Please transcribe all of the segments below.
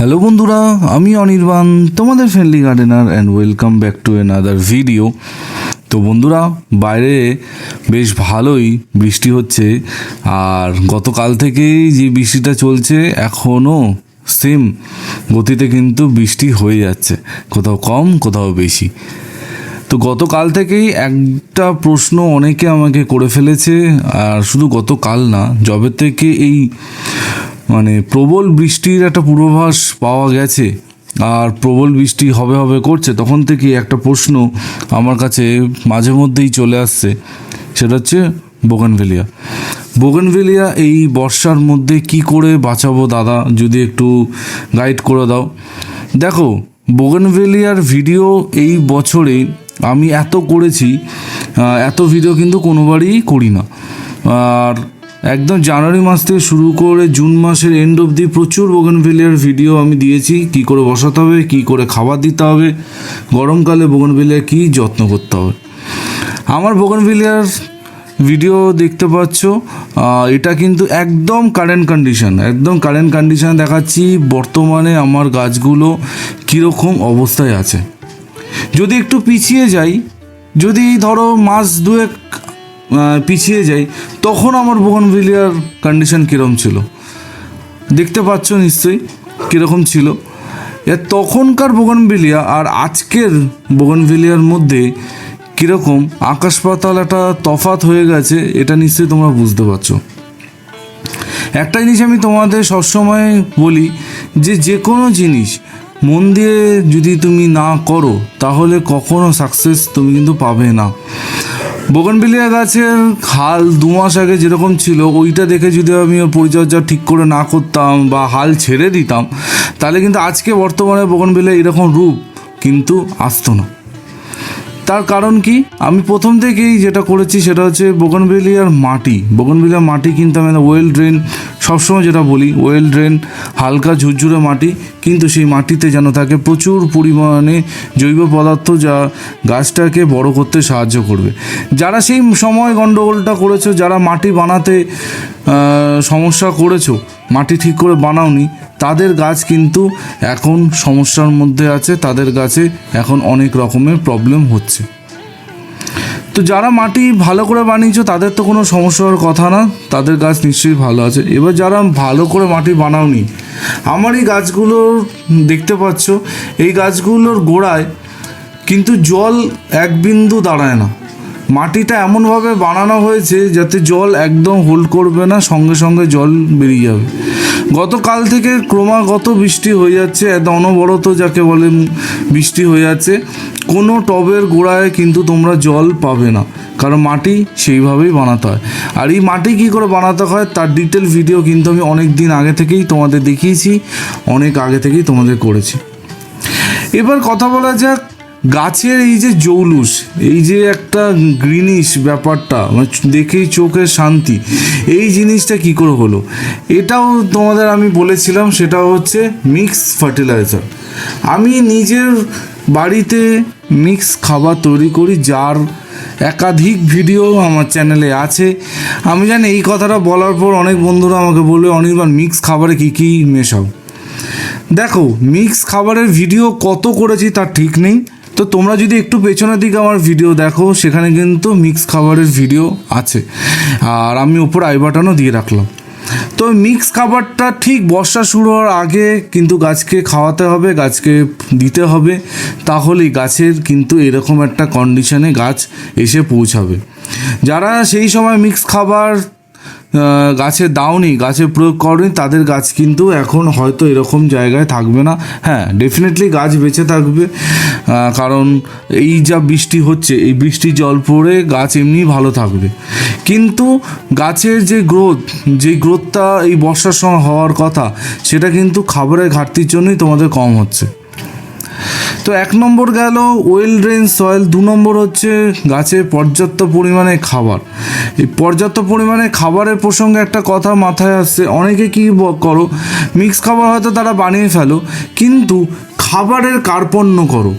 Hello বন্ধুরা, আমি অনির্বাণ, তোমাদের friendly gardener and welcome back to another video তো বন্ধুরা, বাইরে বেশ ভালোই বৃষ্টি হচ্ছে, আর গতকাল থেকেই যে বৃষ্টিটা চলছে এখনও সেম গতিতে কিন্তু বৃষ্টি হয়ে যাচ্ছে, কোথাও কম, কোথাও বেশি। তো গতকাল থেকেই একটা প্রশ্ন অনেকে আমাকে করে ফেলেছে, আর শুধু গতকাল না, যবে থেকে এই মানে প্রবল বৃষ্টির একটা পূর্বাভাস পাওয়া গেছে। আর প্রবল বৃষ্টি হবে হবে করছে, তখন থেকে একটা প্রশ্ন আমার কাছে মাঝে মধ্যেই চলে আসছে। সেটা হচ্ছে বোগানভেলিয়া। বোগানভেলিয়া এই বর্ষার মধ্যে কি করে বাঁচাবো দাদা, যদি একটু গাইড করে দাও। দেখো, বোগানভেলিয়ার ভিডিও এই বছরে আমি এত করেছি এত ভিডিও কিন্তু কোনোবারই করি না। আর একদম জানুয়ারি মাস থেকে শুরু করে জুন মাসের এন্ড অবধি প্রচুর বোগনভেলিয়ার ভিডিও আমি দিয়েছি। কি করে বসাতে হবে, কি করে খাবার দিতে হবে, গরমকালে বোগনভেলিয়ার কী যত্ন করতে হবে। আমার বোগনভেলিয়ার ভিডিও দেখতে পাচ্ছ এটা কিন্তু একদম কারেন্ট কন্ডিশান একদম কারেন্ট কন্ডিশান দেখাচ্ছি। বর্তমানে আমার গাছগুলো কীরকম অবস্থায় আছে। যদি একটু পিছিয়ে যাই, যদি ধরো মাস দুয়েক পিছিয়ে যাই, তখন আমার বোগনভিলিয়ার কন্ডিশন কীরকম ছিল? দেখতে পাচ্ছ নিশ্চয়ই কীরকম ছিল। তখনকার বোগনভিলিয়া আর আজকের বোগনভিলিয়ার মধ্যে কীরকম আকাশ পাতাল একটা তফাত হয়ে গেছে, এটা নিশ্চয়ই তোমরা বুঝতে পারছ। একটা জিনিস আমি তোমাদের সবসময় বলি যে যে কোনো জিনিস মন দিয়ে যদি তুমি না করো, তাহলে কখনো সাকসেস তুমি কিন্তু পাবে না। বোগনবিলিয়া গাছের হাল দু মাস আগে যেরকম ছিল, ওইটা দেখে যদি আমি ওর পরিচর্যা ঠিক করে না করতাম বা হাল ছেড়ে দিতাম, তাহলে কিন্তু আজকে বর্তমানে বোগনবিলিয়া এরকম রূপ কিন্তু আসতো না। তার কারণ কি? আমি প্রথম থেকেই যেটা করেছি সেটা হচ্ছে বোগনভেলিয়ার মাটি। বোগনভেলিয়ার মাটি কিন্তু আমি ওয়েল ড্রেন সবসময় যেটা বলি ওয়েল ড্রেন হালকা ঝুরঝুরে মাটি, কিন্তু সেই মাটিতে যেন থাকে প্রচুর পরিমাণে জৈব পদার্থ যা গাছটাকে বড় করতে সাহায্য করবে। যারা সেই সময় গণ্ডগোলটা করেছ, যারা মাটি বানাতে সমস্যা করেছ, মাটি ঠিক করে বানাওনি, তাদের গাছ কিন্তু এখন সমস্যার মধ্যে আছে, তাদের গাছে এখন অনেক রকমের প্রবলেম হচ্ছে। তো যারা মাটি ভালো করে বানিয়েছো, তাদের তো কোনো সমস্যা হওয়ার কথা না। তাদের গাছ নিশ্চয়ই ভালো আছে। এবার যারা ভালো করে মাটি বানাওনি, আমার এই গাছগুলো দেখতে পাচ্ছ, এই গাছগুলোর গোড়ায় কিন্তু জল এক বিন্দু দাঁড়ায় না। মাটিটা এমনভাবে বানানো হয়েছে যাতে জল একদম হোল্ড করবে না, সঙ্গে সঙ্গে জল বেরিয়ে যাবে। গতকাল থেকে ক্রমাগত বৃষ্টি হয়ে যাচ্ছে, এত অনবরত যাকে বলে বৃষ্টি হয়ে যাচ্ছে। কোনো টবের গোড়ায় কিন্তু তোমরা জল পাবে না, কারণ মাটি সেইভাবেই বানাতে হয়। আর এই মাটি কী করে বানাতে হয়, তার ডিটেল ভিডিও কিন্তু আমি অনেক দিন আগে থেকেই তোমাদের দেখিয়েছি, অনেক আগে থেকেই তোমাদের করেছি। এবার কথা বলা যাক গাছের এই যে জৌলুস, এই যে একটা গ্রিনিশ ব্যাপারটা মানে দেখেই চোখের শান্তি, এই জিনিসটা কি করে হলো? এটাও তোমাদের আমি বলেছিলাম, সেটা হচ্ছে মিক্স ফার্টিলাইজার আমি নিজের বাড়িতে মিক্স খাবার তৈরি করি, যার একাধিক ভিডিও আমার চ্যানেলে আছে। আমি জানি এই কথাটা বলার পর অনেক বন্ধুরা আমাকে বলবে, অনির্বাণ, মিক্স খাবারে কী কী মেশাও? দেখো, মিক্স খাবারের ভিডিও কত করেছি তার ঠিক নেই। তো তোমরা যদি একটু পেছনের দিকে আমার ভিডিও দেখো, সেখানে কিন্তু মিক্স খাবারের ভিডিও আছে। আর আমি ওপর আই বাটনও দিয়ে রাখলাম। তো মিক্স খাবারটা ঠিক বর্ষা শুরু হওয়ার আগে কিন্তু গাছকে খাওয়াতে হবে, গাছকে দিতে হবে। তাহলেই গাছের কিন্তু এরকম একটা কন্ডিশনে গাছ এসে পৌঁছাবে। যারা সেই সময় মিক্স খাবার গাছে দাওনি, গাছে প্রয়োগ করনি, তাদের গাছ কিন্তু এখন হয়তো এরকম জায়গায় থাকবে না। হ্যাঁ ডেফিনেটলি গাছ বেঁচে থাকবে কারণ এই যা বৃষ্টি হচ্ছে, এই বৃষ্টি জল পড়ে গাছ এমনি ভালো থাকবে। কিন্তু গাছের যে গ্রোথ যে গ্রোথটা এই বর্ষার সময় হওয়ার কথা, সেটা কিন্তু খাবারের ঘাটতির জন্যই তোমাদের কম হচ্ছে। তো এক নম্বর গেল ওয়েল ড্রেন সয়েল, দু নম্বর হচ্ছে গাছে পর্যাপ্ত পরিমাণে খাবার। এই পর্যাপ্ত পরিমাণে খাবারের প্রসঙ্গে একটা কথা মাথায় আসছে, অনেকে কি করো মিক্স খাবার হয়তো তারা বানিয়ে ফেলো, কিন্তু খাবারের কার্পণ্য করো।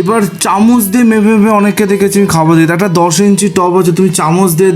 এবার চামচ দিয়ে মেপে মেপে অনেককে দেখেছি আমি খাবার দিতে একটা দশ ইঞ্চি টব আছে, তুমি চামচ দিয়ে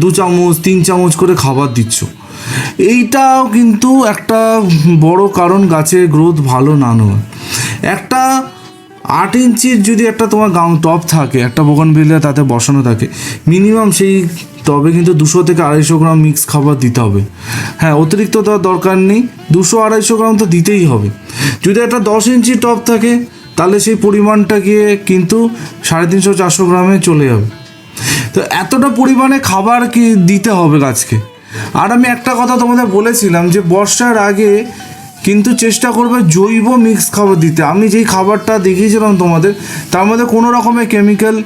দু চামচ, তিন চামচ করে খাবার দিচ্ছ। এইটাও কিন্তু একটা বড় কারণ গাছে গ্রোথ ভালো না নয়। একটা আট ইঞ্চির যদি একটা তোমার গাউ টপ থাকে, একটা বোগান তাতে বসানো থাকে মিনিমাম সেই তবে কিন্তু দুশো থেকে আড়াইশো গ্রাম মিক্স খাবার দিতে হবে। হ্যাঁ অতিরিক্ত দেওয়ার দরকার নেই, দুশো আড়াইশো গ্রাম তো দিতেই হবে। যদি একটা দশ ইঞ্চি টপ থাকে, তাহলে সেই পরিমাণটা গিয়ে কিন্তু সাড়ে তিনশো চারশো গ্রামে চলে যাবে। তো এতটা পরিমাণে খাবার কি দিতে হবে গাছকে আর আমি একটা কথা তোমাদের বলেছিলাম যে বর্ষার আগে কিন্তু চেষ্টা করবে জৈব মিক্স খাবার দিতে। আমি যেই খাবারটা দেখিয়েছিলাম তোমাদের, তার মধ্যে কোনো রকমের কেমিক্যাল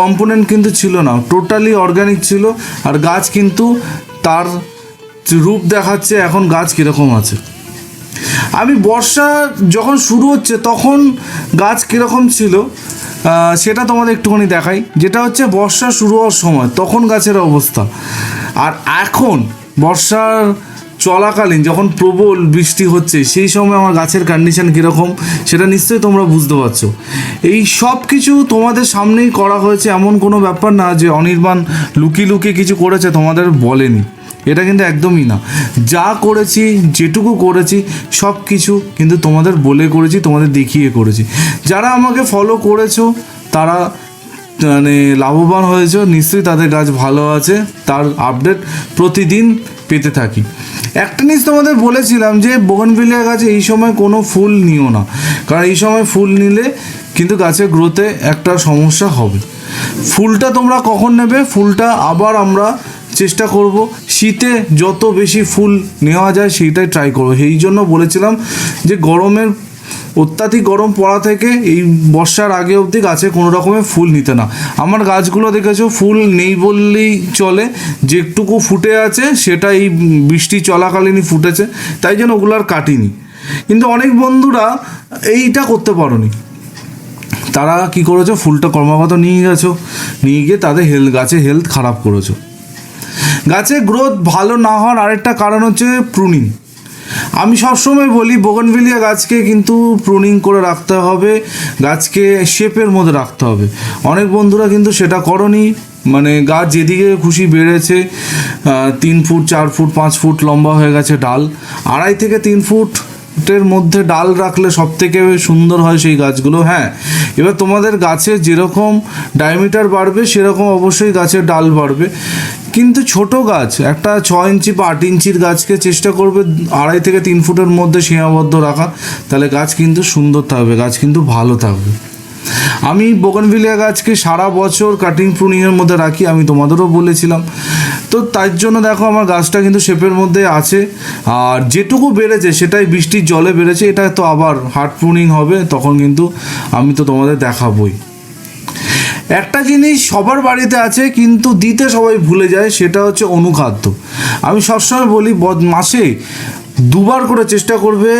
কম্পোনেন্ট কিন্তু ছিল না। টোটালি অর্গানিক ছিল। আর গাছ কিন্তু তার রূপ দেখাচ্ছে, এখন গাছ কীরকম আছে। আমি বর্ষা যখন শুরু হচ্ছে, তখন গাছ কীরকম ছিল সেটা তোমাদের একটুখানি দেখাই। যেটা হচ্ছে, বর্ষা শুরু হওয়ার সময় তখন গাছের অবস্থা। আর এখন বর্ষার চলাকালীন যখন প্রবল বৃষ্টি হচ্ছে, সেই সময় আমার গাছের কন্ডিশন কীরকম সেটা নিশ্চয়ই তোমরা বুঝতে পারছ। এই সব কিছু তোমাদের সামনেই করা হয়েছে, এমন কোনো ব্যাপার না যে অনির্বাণ লুকিয়ে লুকিয়ে কিছু করেছে তোমাদের বলেনি। এটা কিন্তু একদমই না। যা করেছি, যেটুকু করেছি, সব কিছু কিন্তু তোমাদের বলে করেছি, তোমাদের দেখিয়ে করেছি। যারা আমাকে ফলো করেছ, তারা মানে লাভবান হয়েছে, নিশ্চয়ই তাদের গাছ ভালো আছে। তার আপডেট প্রতিদিন পেতে থাকি। একটা জিনিস তোমাদের বলেছিলাম যে বোগনভিলিয়া গাছে এই সময় কোনো ফুল নিও না। কারণ এই সময় ফুল নিলে কিন্তু গাছের গ্রোথে একটা সমস্যা হবে। ফুলটা তোমরা কখন নেবে? ফুলটা আবার আমরা চেষ্টা করব। শীতে যত বেশি ফুল নেওয়া যায়, সেইটাই ট্রাই করব। সেই জন্য বলেছিলাম যে গরমের অত্যাধিক গরম পড়া থেকে এই বর্ষার আগে অবধি গাছে কোনো রকমের ফুল নিতে না। আমার গাছগুলো দেখেছ, ফুল নেই বললেই চলে। যেটুকু ফুটে আছে, সেটা এই বৃষ্টি চলাকালীনই ফুটেছে, তাই জন্য ওগুলো আর কাটিনি। কিন্তু অনেক বন্ধুরা এইটা করতে পারোনি। তারা কি করেছ, ফুলটা ক্রমাগত নিয়ে গেছো, নিয়ে গিয়ে তাদের হেলথ গাছে হেলথ খারাপ করেছ। গাছে গ্রোথ ভালো না হওয়ার আরেকটা কারণ হচ্ছে প্রুনিং আমি সবসময় বলি, বোগনভিলিয়া গাছকে কিন্তু প্রুনিং করে রাখতে হবে, গাছকে শেপের মধ্যে রাখতে হবে। অনেক বন্ধুরা কিন্তু সেটা করনি মানে গাছ যেদিকে খুশি বেড়েছে তিন ফুট, চার ফুট, পাঁচ ফুট লম্বা হয়ে গেছে ডাল, আড়াই থেকে তিন ফুট এর মধ্যে ডাল রাখলে সব থেকে সুন্দর হয় সেই গাছগুলো হ্যাঁ। এবার তোমাদের গাছে যেরকম ডায়ামিটার বাড়বে, সেরকম অবশ্যই গাছের ডাল বাড়বে। কিন্তু ছোট গাছ, একটা ছ ইঞ্চি বা আট ইঞ্চির গাছকে চেষ্টা করবে আড়াই থেকে তিন ফুটের মধ্যে সীমাবদ্ধ রাখা তাহলে গাছ কিন্তু সুন্দর থাকবে, গাছ কিন্তু ভালো থাকবে। আমি বোগনভিলিয়া গাছকে সারা বছর কাটিং প্রুনিংয়ের মধ্যে রাখি, আমি তোমাদেরও বলেছিলাম। তো তার জন্য দেখো আমার গাছটা কিন্তু শেপের মধ্যে আছে, আর যেটুকু বেড়েছে সেটাই বৃষ্টির জলে বেড়েছে, এটা তো আবার হার্ড প্রুনিং হবে, তখন কিন্তু আমি তো তোমাদের দেখাবই। একটা জিনিস সবার বাড়িতে আছে, কিন্তু দিতে সবাই ভুলে যায়, সেটা হচ্ছে অনুখাদ্য। আমি সবসময় বলি মাসে দুবার করে চেষ্টা করবে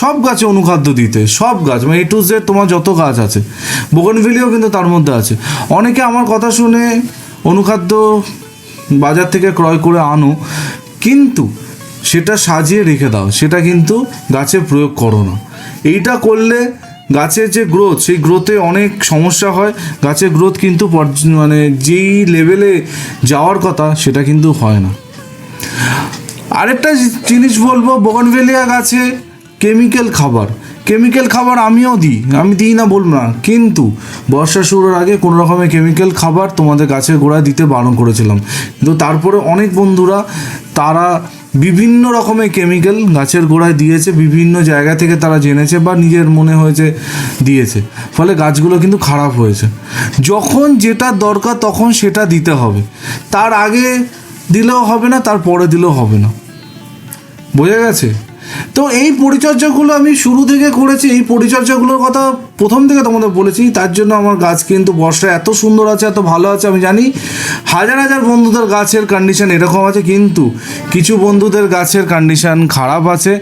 সব গাছে অনুখাদ্য দিতে, সব গাছ মানে এ টু জেড তোমার যত গাছ আছে বোগনভিলিও কিন্তু তার মধ্যে আছে। অনেকে আমার কথা শুনে অনুখাদ্য বাজার থেকে ক্রয় করে আনো, কিন্তু সেটা সাজিয়ে রেখে দাও, সেটা কিন্তু গাছে প্রয়োগ করো না। এইটা করলে গাছের যে গ্রোথ সেই গ্রোথে অনেক সমস্যা হয়, গাছের গ্রোথ কিন্তু মানে যেই লেভেলে যাওয়ার কথা, সেটা কিন্তু হয় না। আরেকটা জিনিস বলব, বোগনভেলিয়া গাছে কেমিক্যাল খাবার। কেমিক্যাল খাবার আমিও দিই, আমি দিই না বলব না, কিন্তু বর্ষা শুরুর আগে কোনো রকমের কেমিক্যাল খাবার তোমাদের গাছের গোড়ায় দিতে বারণ করেছিলাম। কিন্তু তারপরে অনেক বন্ধুরা, তারা বিভিন্ন রকমের কেমিক্যাল গাছের গোড়ায় দিয়েছে, বিভিন্ন জায়গা থেকে তারা জেনেছে বা নিজের মনে হয়েছে দিয়েছে। ফলে গাছগুলো কিন্তু খারাপ হয়েছে। যখন যেটা দরকার তখন সেটা দিতে হবে। তার আগে দিলেও হবে না তারপরে দিলেও হবে না। বোঝা গেছে? তো এই পরিচর্যাগুলো আমি শুরু থেকে করেছি, এই পরিচর্যাগুলোর কথা প্রথম থেকে তোমাদের বলেছি, তার জন্য আমার গাছ কিন্তু বর্ষায় এত সুন্দর আছে, এত ভালো আছে, আমি জানি হাজার হাজার বন্ধুদের গাছের কন্ডিশন এরকম আছে, কিন্তু কিছু বন্ধুদের গাছের কন্ডিশন খারাপ আছে।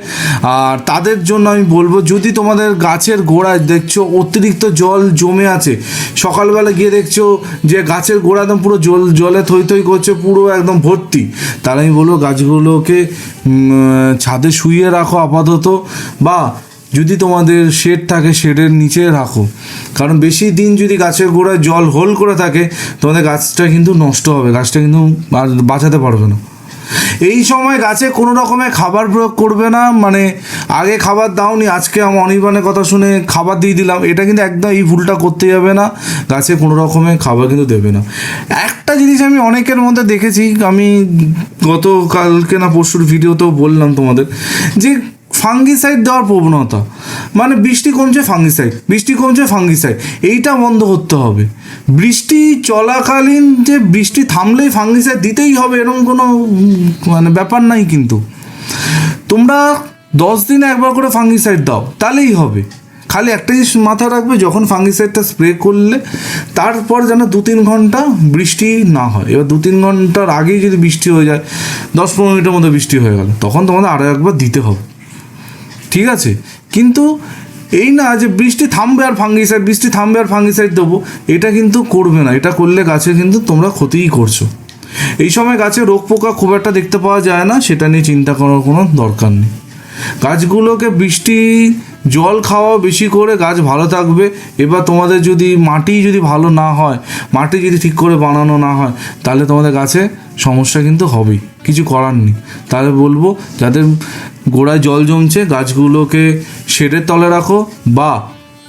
আর তাদের জন্য আমি বলব, যদি তোমাদের গাছের গোড়ায় দেখছ অতিরিক্ত জল জমে আছে, সকালবেলা গিয়ে দেখছ যে গাছের গোড়া একদম পুরো জল, জলে থই থই করছে, পুরো একদম ভর্তি, তাহলে আমি বলব গাছগুলোকে ছাদে শুইয়ে রাখো আপাতত, বা যদি তোমাদের শেড থাকে শেডের নিচে রাখো। কারণ বেশি দিন যদি গাছের গোড়ায় জল হোল করে থাকে, তোমাদের গাছটা কিন্তু নষ্ট হবে, গাছটা কিন্তু বাঁচাতে পারবে না। এই সময় গাছে কোনো রকমে খাবার প্রয়োগ করবে না মানে আগে খাবার দাওনি, আজকে আমার অনির্বাণের কথা শুনে খাবার দিয়ে দিলাম, এটা কিন্তু একদম এই ভুলটা করতে যাবে না, গাছে কোনো রকমের খাবার কিন্তু দেবে না। একটা জিনিস আমি অনেকের মধ্যে দেখেছি, আমি গতকালকে না পরশুর ভিডিওতেও বললাম তোমাদের, যে ফাঙ্গিসাইড দেওয়ার প্রবণতা। মানে বৃষ্টি কমছে ফাঙ্গিসাইড, বৃষ্টি কমছে ফাঙ্গিসাইড। এইটা বন্ধ করতে হবে। বৃষ্টি চলাকালীন যে বৃষ্টি থামলেই ফাঙ্গিসাইড দিতেই হবে, এরকম কোনো মানে ব্যাপার নাই কিন্তু। তোমরা দশ দিনে একবার করে ফাঙ্গিসাইড দাও, তাহলেই হবে। খালি একটা জিনিস মাথায় রাখবে, যখন ফাঙ্গিসাইডটা স্প্রে করলে তারপর যেন দু তিন ঘণ্টা বৃষ্টি না হয়। এবার দু তিন ঘণ্টার আগেই যদি বৃষ্টি হয়ে যায়, দশ পনেরো মিনিটের মধ্যে বৃষ্টি হয়ে গেল, তখন তোমাদের আরও একবার দিতে হবে। ঠিক আছে? কিন্তু এই না যে বৃষ্টি থামবে আর ফাঙ্গিসাইড বৃষ্টি থামবে আর ফাঙ্গিসাইড দেবো, এটা কিন্তু করবে না। এটা করলে গাছে কিন্তু তোমরা ক্ষতিই করছ। এই সময় গাছে রোগ পোকা খুব একটা দেখতে পাওয়া যায় না, সেটা নিয়ে চিন্তা করার কোনো দরকার নেই। গাছগুলোকে বৃষ্টি, জল খাওয়া বেশি করে গাছ ভালো থাকবে। এবার তোমাদের যদি মাটি যদি ভালো না হয়, মাটি যদি ঠিক করে বানানো না হয়, তাহলে তোমাদের গাছে সমস্যা কিন্তু হবেই, কিছু করার নেই। তাহলে বলব, যাদের গোড়ায় জল জমছে, গাছগুলোকে শেডের তলে রাখো বা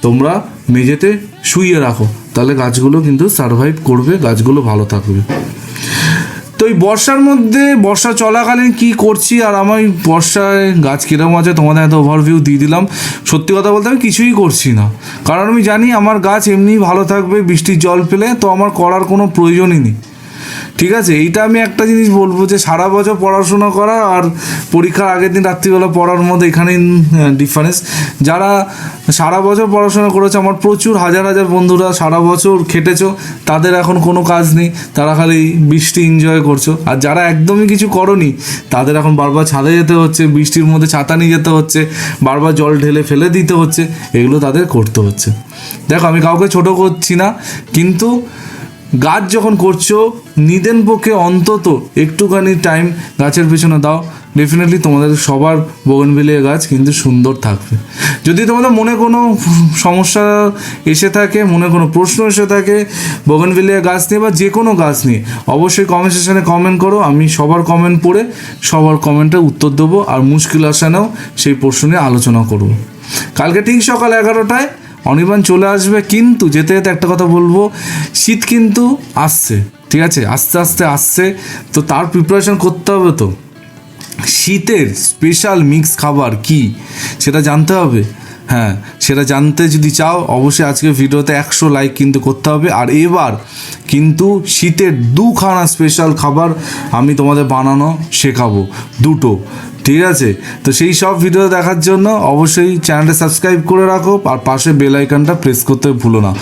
তোমরা মেঝেতে শুইয়ে রাখো, তাহলে গাছগুলো কিন্তু সারভাইভ করবে, গাছগুলো ভালো থাকবে। তো এই বর্ষার মধ্যে বর্ষা চলাকালীন কি করছি, আর আমার বর্ষায় গাছ কীরকম আছে, তোমাদের এত ওভারভিউ দিয়ে দিলাম। সত্যি কথা বলতে আমি কিছুই করছি না। কারণ আমি জানি আমার গাছ এমনিই ভালো থাকবে, বৃষ্টির জল পেলে, তো আমার করার কোনো প্রয়োজনই নেই। ঠিক আছে, এইটা আমি একটা জিনিস বলব যে সারা বছর পড়াশোনা করা আর পরীক্ষার আগের দিন রাত্রিবেলা পড়ার মধ্যে এখানেই ডিফারেন্স যারা সারা বছর পড়াশোনা করেছে, আমার প্রচুর হাজার হাজার বন্ধুরা সারা বছর খেটেছো, তাদের এখন কোনো কাজ নেই, তারা খালি বৃষ্টি এনজয় করছ। আর যারা একদমই কিছু করনি, তাদের এখন বারবার ছাদে যেতে হচ্ছে, বৃষ্টির মধ্যে ছাতা নিয়ে যেতে হচ্ছে, বারবার জল ঢেলে ফেলে দিতে হচ্ছে, এগুলো তাদের করতে হচ্ছে। দেখো, আমি কাউকে ছোট করছি না, কিন্তু গাছ যখন করছ, নিদেন পক্ষে অন্তত একটুখানি টাইম গাছের পেছনে দাও। ডেফিনেটলি তোমাদের সবার বগনভিলিয়া গাছ কিন্তু সুন্দর থাকবে। যদি তোমাদের মনে কোনো সমস্যা এসে থাকে, মনে কোনো প্রশ্ন এসে থাকে বগনভিলিয়া গাছ নিয়ে বা যে কোনো গাছ নিয়ে, অবশ্যই কমেন্ট সেকশনে কমেন্ট করো। আমি সবার কমেন্ট পড়ে সবার কমেন্টের উত্তর দেবো আর মুশকিল আসানেও সেই প্রশ্ন নিয়ে আলোচনা করব। কালকে ঠিক সকাল এগারোটায় অনির্বাণ চলে আসবে, কিন্তু যেতে যেতে একটা কথা বলব, শীত কিন্তু আসছে, ঠিক আছে? আস্তে আস্তে আসছে, তো তার প্রিপারেশন করতে হবে তো। শীতের স্পেশাল মিক্স খাবার কি? সেটা জানতে হবে হ্যাঁ। সেটা জানতে যদি চাও, অবশ্যই আজকে ভিডিওতে একশো লাইক কিন্তু করতে হবে। আর এবার কিন্তু শীতের দুখানা স্পেশাল খাবার আমি তোমাদের বানানো শেখাবো দুটো, ঠিক আছে? তো সেই সব ভিডিও দেখার জন্য অবশ্যই চ্যানেলটা সাবস্ক্রাইব করে রাখো আর পাশে বেল আইকনটা প্রেস করতে ভুলো না।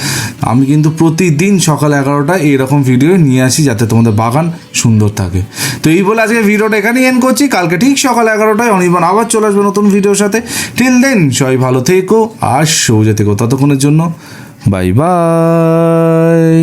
আমি কিন্তু প্রতিদিন সকাল এগারোটায় এইরকম ভিডিও নিয়ে আসি যাতে তোমাদের বাগান সুন্দর থাকে। তো এই বলে আজকে ভিডিওটা এখানেই এন্ড করছি। কালকে ঠিক সকাল এগারোটায় অনির্বাণ আবার চলে আসবে নতুন ভিডিওর সাথে। টিল দেন সবাই ভালো থেকো আর যাতে ততক্ষণের জন্য বাই বাই।